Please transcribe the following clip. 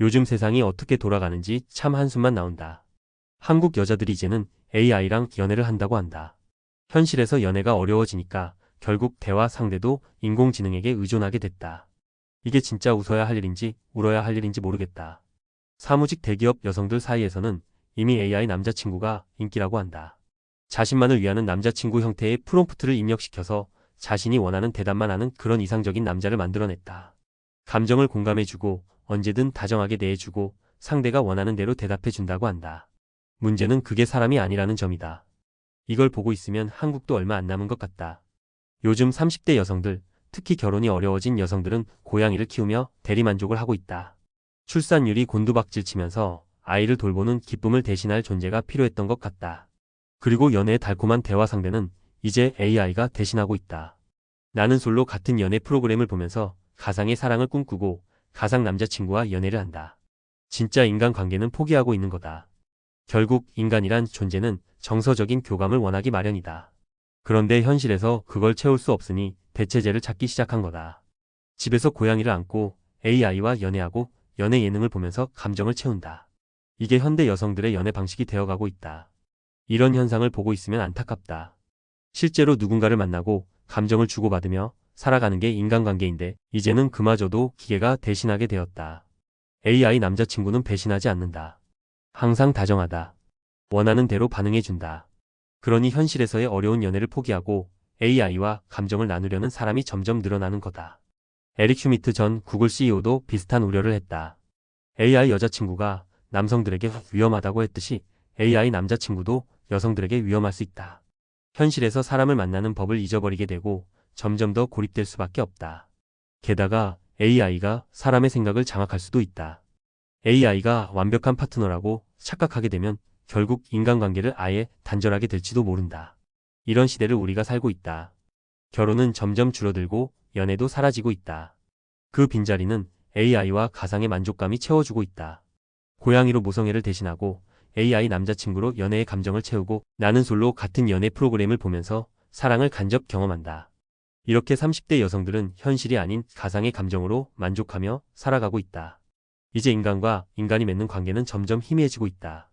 요즘 세상이 어떻게 돌아가는지 참 한숨만 나온다. 한국 여자들이 이제는 AI랑 연애를 한다고 한다. 현실에서 연애가 어려워지니까 결국 대화 상대도 인공지능에게 의존하게 됐다. 이게 진짜 웃어야 할 일인지 울어야 할 일인지 모르겠다. 사무직 대기업 여성들 사이에서는 이미 AI 남자친구가 인기라고 한다. 자신만을 위하는 남자친구 형태의 프롬프트를 입력시켜서 자신이 원하는 대답만 하는 그런 이상적인 남자를 만들어냈다. 감정을 공감해주고 언제든 다정하게 대해주고 상대가 원하는 대로 대답해준다고 한다. 문제는 그게 사람이 아니라는 점이다. 이걸 보고 있으면 한국도 얼마 안 남은 것 같다. 요즘 30대 여성들, 특히 결혼이 어려워진 여성들은 고양이를 키우며 대리만족을 하고 있다. 출산율이 곤두박질 치면서 아이를 돌보는 기쁨을 대신할 존재가 필요했던 것 같다. 그리고 연애의 달콤한 대화 상대는 이제 AI가 대신하고 있다. 나는 솔로 같은 연애 프로그램을 보면서 가상의 사랑을 꿈꾸고 가상 남자친구와 연애를 한다. 진짜 인간 관계는 포기하고 있는 거다. 결국 인간이란 존재는 정서적인 교감을 원하기 마련이다. 그런데 현실에서 그걸 채울 수 없으니 대체제를 찾기 시작한 거다. 집에서 고양이를 안고 AI와 연애하고 연애 예능을 보면서 감정을 채운다. 이게 현대 여성들의 연애 방식이 되어가고 있다. 이런 현상을 보고 있으면 안타깝다. 실제로 누군가를 만나고 감정을 주고받으며 살아가는 게 인간관계인데 이제는 그마저도 기계가 대신하게 되었다. AI 남자친구는 배신하지 않는다. 항상 다정하다. 원하는 대로 반응해준다. 그러니 현실에서의 어려운 연애를 포기하고 AI와 감정을 나누려는 사람이 점점 늘어나는 거다. 에릭 슈미트 전 구글 CEO도 비슷한 우려를 했다. AI 여자친구가 남성들에게 위험하다고 했듯이 AI 남자친구도 여성들에게 위험할 수 있다. 현실에서 사람을 만나는 법을 잊어버리게 되고 점점 더 고립될 수밖에 없다. 게다가 AI가 사람의 생각을 장악할 수도 있다. AI가 완벽한 파트너라고 착각하게 되면 결국 인간관계를 아예 단절하게 될지도 모른다. 이런 시대를 우리가 살고 있다. 결혼은 점점 줄어들고 연애도 사라지고 있다. 그 빈자리는 AI와 가상의 만족감이 채워주고 있다. 고양이로 모성애를 대신하고 AI 남자친구로 연애의 감정을 채우고 나는 솔로 같은 연애 프로그램을 보면서 사랑을 간접 경험한다. 이렇게 30대 여성들은 현실이 아닌 가상의 감정으로 만족하며 살아가고 있다. 이제 인간과 인간이 맺는 관계는 점점 희미해지고 있다.